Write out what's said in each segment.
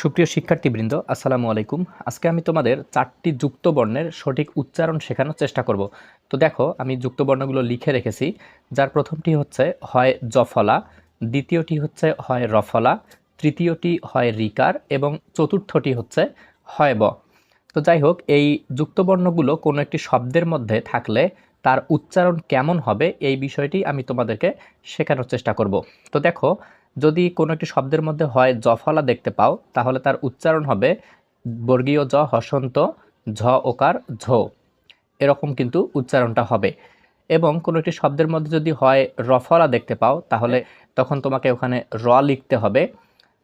সুপ্রিয় শিক্ষার্থীবৃন্দ, আসসালামু আলাইকুম। আজকে আমি তোমাদের চারটি যুক্ত বর্ণের সঠিক উচ্চারণ শেখানোর চেষ্টা করব। তো দেখো, আমি যুক্ত বর্ণগুলো লিখে রেখেছি। যার প্রথমটি হচ্ছে, হয় জফলা দ্বিতীয়টি হচ্ছে, হয় রফলা তৃতীয়টি, হয় রিকার এবং চতুর্থটি হচ্ছে, হয় ব তো যাই হোক, এই যুক্তবর্ণগুলো কোনো একটি শব্দের মধ্যে থাকলে তার উচ্চারণ কেমন হবে, এই বিষয়টি আমি তোমাদেরকে শেখানোর চেষ্টা করব। তো দেখো যদি কোনো একটি শব্দের মধ্যে হয় জফলা দেখতে পাও, তাহলে তার উচ্চারণ হবে বর্গীয় জ, হসন্ত, ঝ, ওকার, ঝ। এরকম কিন্তু উচ্চারণটা হবে। এবং কোনো একটি শব্দের মধ্যে যদি হয় রফলা দেখতে পাও, তাহলে তখন তোমাকে ওখানে র লিখতে হবে।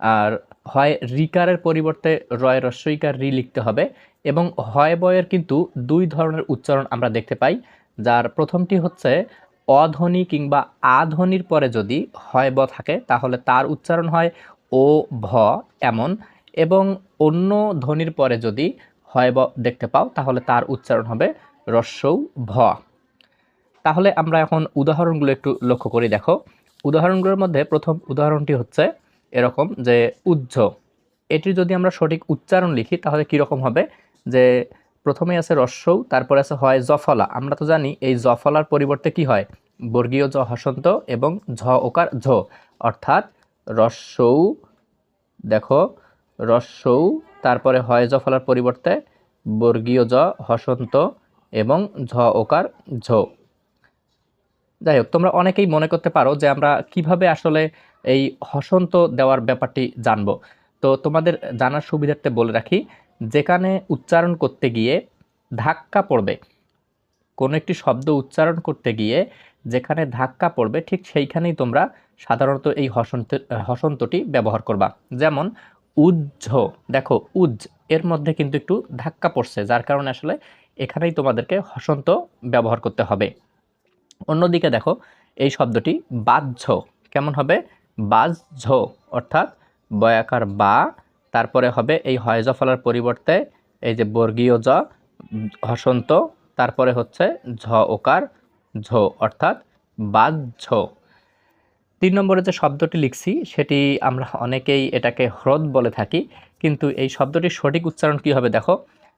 আর হয় রিকারের পরিবর্তে রয়, রস্বইকার, রি লিখতে হবে। এবং হয় বয়ের কিন্তু দুই ধরনের উচ্চারণ আমরা দেখতে পাই, যার প্রথমটি হচ্ছে অধ্বনি কিংবা আধ্বনির পরে যদি হয় ব থাকে, তাহলে তার উচ্চারণ হয় ও, ভ এমন। এবং অন্য ধ্বনির পরে যদি হয় ব দেখতে পাও, তাহলে তার উচ্চারণ হবে রস্যৌ ভ। তাহলে আমরা এখন উদাহরণগুলো একটু লক্ষ্য করি, দেখো। উদাহরণগুলোর মধ্যে প্রথম উদাহরণটি হচ্ছে এরকম যে উজ্জ এটির যদি আমরা সঠিক উচ্চারণ লিখি, তাহলে কীরকম হবে? যে প্রথমে আছে রস্যৌ তারপরে আছে হয় জফলা। আমরা তো জানি এই জফলার পরিবর্তে কি হয়? বর্গীয় জ হসন্ত এবং ঝ ওকার ঝ। অর্থাৎ রস্যৌ দেখো রস্যৌ তারপরে হয় জফলার পরিবর্তে বর্গীয় জ হসন্ত এবং ঝ ওকার ঝ। যাই হোক, তোমরা অনেকেই মনে করতে পারো যে আমরা কীভাবে আসলে এই হসন্ত দেওয়ার ব্যাপারটি জানব। তো তোমাদের জানার সুবিধার্থে বলে রাখি যেখানে উচ্চারণ করতে গিয়ে ধাক্কা পড়বে। কোনো একটি শব্দ উচ্চারণ করতে গিয়ে যেখানে ধাক্কা পড়বে, ঠিক সেইখানেই তোমরা সাধারণত এই হসন্ত, হসন্তটি ব্যবহার করবা। যেমন, উজ্জ, দেখো, উজ্জ, এর মধ্যে কিন্তু একটু ধাক্কা পড়ছে, যার কারণে আসলে এখানেই তোমাদেরকে হসন্ত ব্যবহার করতে হবে। অন্যদিকে দেখো, এই শব্দটি বাহ্য, কেমন হবে? বাহ্য, অর্থাৎ বয়াকার বা তারপরে হবে এই হয়জ ফলার পরিবর্তে এই যে বর্গীয় জ হসন্ত তারপরে হচ্ছে ঝ ওকার, ঝ অর্থাৎ বাহ্য। তিন নম্বরে যে শব্দটি লিখছি, সেটি আমরা অনেকেই এটাকে হ্রদ বলে থাকি, কিন্তু এই শব্দটির সঠিক উচ্চারণ কী হবে দেখো,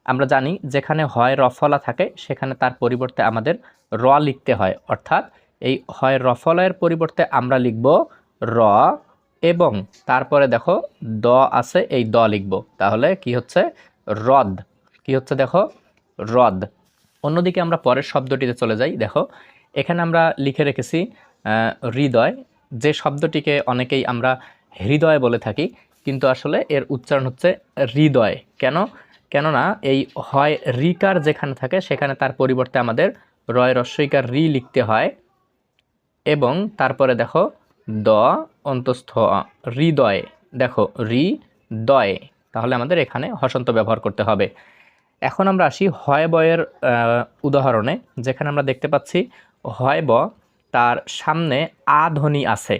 আমরা জানি যেখানে হয় রফলা থাকে, সেখানে তার পরিবর্তে আমাদের র লিখতে হয়। অর্থাৎ এই হয় রফলায়ের পরিবর্তে আমরা লিখব র এবং তারপরে দেখো দ আছে, এই দ লিখব। তাহলে কি হচ্ছে? হ্রদ কি হচ্ছে দেখো? হ্রদ অন্যদিকে আমরা পরের শব্দটিতে চলে যাই। দেখো, এখানে আমরা লিখে রেখেছি হৃদয়। যে শব্দটিকে অনেকেই আমরা হৃদয় বলে থাকি, কিন্তু আসলে এর উচ্চারণ হচ্ছে হৃদয়। কেন? কেননা এই হয় রিকার যেখানে থাকে, সেখানে তার পরিবর্তে আমাদের রয় রস্বইকার রি লিখতে হয়। এবং তারপরে দেখো দ অন্তস্থ হৃদয়। দেখো রি দয় তাহলে আমাদের এখানে হসন্ত ব্যবহার করতে হবে। এখন আমরা আসি হয় বয়ের উদাহরণে, যেখানে আমরা দেখতে পাচ্ছি হয় ব তার সামনে আ ধ্বনি আছে।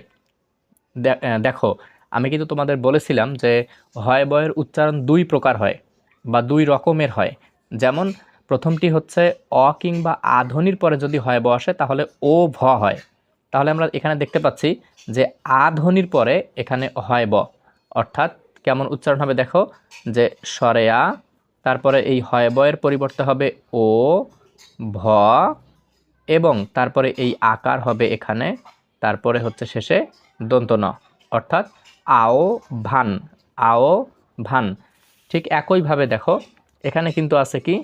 দেখো, আমি কিন্তু তোমাদের বলেছিলাম যে হয় বয়ের উচ্চারণ দুই প্রকার হয় বা দুই রকমের হয়। যেমন প্রথমটি হচ্ছে অ কিংবা আধ্বনির পরে যদি হয় ব আসে, তাহলে ও ভ হয়। তাহলে আমরা এখানে দেখতে পাচ্ছি যে আ ধ্বনির পরে এখানে হয় ব। অর্থাৎ কেমন উচ্চারণ হবে দেখো? যে সরেয়া তারপরে এই হয় বয়ের পরিবর্তে হবে ও, ভ, এবং তারপরে এই আকার হবে এখানে। তারপরে হচ্ছে শেষে দন্ত ন। অর্থাৎ আও ভান আও ভান। ঠিক একইভাবে দেখো, এখানে কিন্তু আছে কি?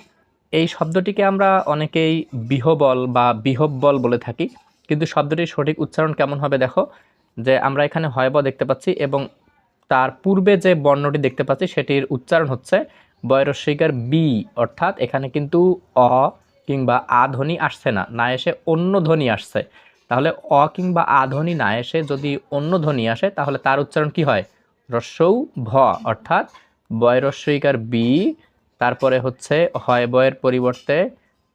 এই শব্দটিকে আমরা অনেকেই বিহবল বা বিহব্বল বলে থাকি, কিন্তু শব্দটির সঠিক উচ্চারণ কেমন হবে দেখো? যে আমরা এখানে হয়ব দেখতে পাচ্ছি এবং তার পূর্বে যে বর্ণটি দেখতে পাচ্ছি সেটির উচ্চারণ হচ্ছে বয়রস্বীকার বি, অর্থাৎ এখানে কিন্তু অ কিংবা আ ধ্বনি আসছে না না এসে অন্য ধ্বনি আসছে। তাহলে অ কিংবা আ ধ্বনি না এসে যদি অন্য ধ্বনি আসে, তাহলে তার উচ্চারণ কি হয়? রস্যৌ ভ, অর্থাৎ বয়রস্বইকার বি, তারপরে হচ্ছে হয় বয়ের পরিবর্তে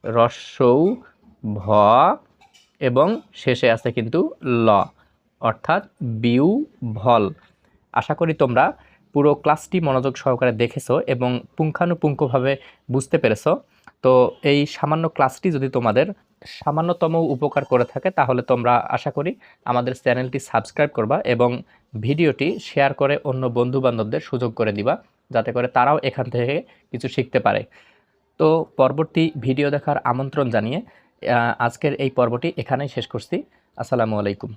রস্যৌ ভ এবং শেষে আছে কিন্তু ল। অর্থাৎ বিউ ভল। আশা করি তোমরা পুরো ক্লাসটি মনোযোগ সহকারে দেখেছ এবং পুঙ্খানুপুঙ্খভাবে বুঝতে পেরেছ। তো এই সামান্য ক্লাসটি যদি তোমাদের সামান্যতম উপকার করে থাকে, তাহলে তোমরা আশা করি আমাদের চ্যানেলটি সাবস্ক্রাইব করবা এবং ভিডিওটি শেয়ার করে অন্য বন্ধু বান্ধবদের সুযোগ করে দিবা, যাতে করে তারাও এখান থেকে কিছু শিখতে পারে। তো পরবর্তী ভিডিও দেখার আমন্ত্রণ জানিয়ে আজকের এই পর্বটি এখানেই শেষ করছি। আসসালামু আলাইকুম।